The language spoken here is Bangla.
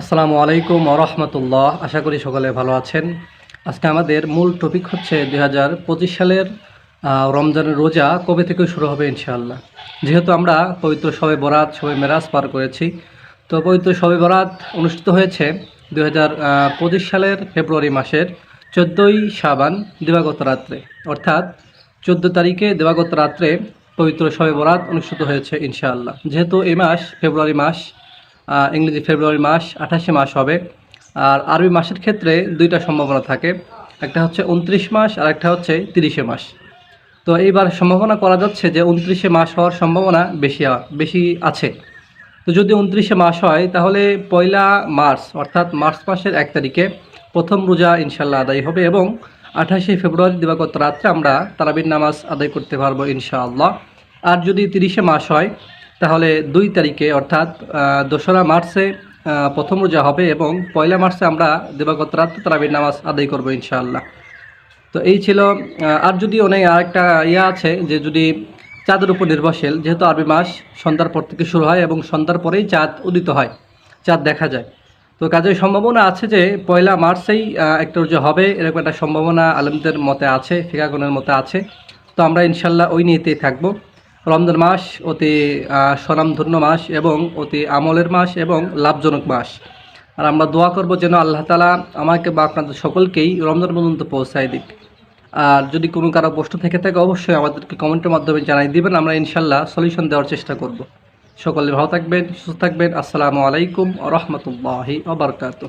আসসালামু আলাইকুম রহমতুল্লাহ। আশা করি সকলে ভালো আছেন। আজকে আমাদের মূল টপিক হচ্ছে দুই হাজার পঁচিশ সালের রমজানের রোজা কবে থেকে শুরু হবে ইনশাআল্লাহ। যেহেতু আমরা পবিত্র শবে বরাত সবে মেরাজ পার করেছি, তো পবিত্র শবে বরাত অনুষ্ঠিত হয়েছে দুই হাজার পঁচিশ সালের ফেব্রুয়ারি মাসের চোদ্দোই সাবান দিবাগত রাত্রে। অর্থাৎ চোদ্দ তারিখে দিবাগত রাত্রে পবিত্র শবে বরাত অনুষ্ঠিত হয়েছে ইনশাআল্লাহ। যেহেতু এই মাস ফেব্রুয়ারি মাস ইংরেজি ফেব্রুয়ারি মাস, আঠাশে মাস হবে। আর আরবি মাসের ক্ষেত্রে দুইটা সম্ভাবনা থাকে। একটা হচ্ছে উনত্রিশ মাস, আর একটা হচ্ছে তিরিশে মাস। তো এইবার সম্ভাবনা করা যাচ্ছে যে উনত্রিশে মাস হওয়ার সম্ভাবনা বেশি বেশি আছে। তো যদি উনত্রিশে মাস হয়, তাহলে পয়লা মার্চ, অর্থাৎ মার্চ মাসের এক তারিখে প্রথম রোজা ইনশাল্লাহ আদায় হবে এবং আঠাশে ফেব্রুয়ারি দিবাগত রাত্রে আমরা তারাবির নামাজ আদায় করতে পারব ইনশাআল্লাহ। আর যদি তিরিশে মাস হয় তাহলে দুই তারিখে, অর্থাৎ দোসরা মার্চে প্রথম রোজা হবে এবং পয়লা মার্চে আমরা দিবাগত রাত তারাবির নামাজ আদায় করব ইনশাআল্লাহ। তো এই ছিল আর যদি অনেক আরেকটা ইয়ে আছে যে যদি চাঁদের উপর নির্ভরশীল, যেহেতু আরবি মাস সন্ধ্যার পর থেকে শুরু হয় এবং সন্ধ্যার পরেই চাঁদ উদিত হয়, চাঁদ দেখা যায়। তো কাজের সম্ভাবনা আছে যে পয়লা মার্চেই একটা রোজা হবে, এরকম একটা সম্ভাবনা আলমদের মতে আছে, ফিকাগণের মতে আছে। তো আমরা ইনশাল্লাহ ওই নিয়েতেই থাকব। রমজান মাস অতি স্বনামধন্য মাস এবং অতি আমলের মাস এবং লাভজনক মাস। আর আমরা দোয়া করব যেন আল্লাহ তালা আমাকে বা আপনাদের সকলকেই রমজান পর্যন্ত পৌঁছায় দিক। আর যদি কোনো কারও প্রশ্ন থেকে থাকে, অবশ্যই আমাদেরকে কমেন্টের মাধ্যমে জানাই দিবেন, আমরা ইনশাল্লাহ সলিউশন দেওয়ার চেষ্টা করব। সকলে ভালো থাকবেন, সুস্থ থাকবেন। আসসালামু আলাইকুম রহমতুল্লাহি আবরকাত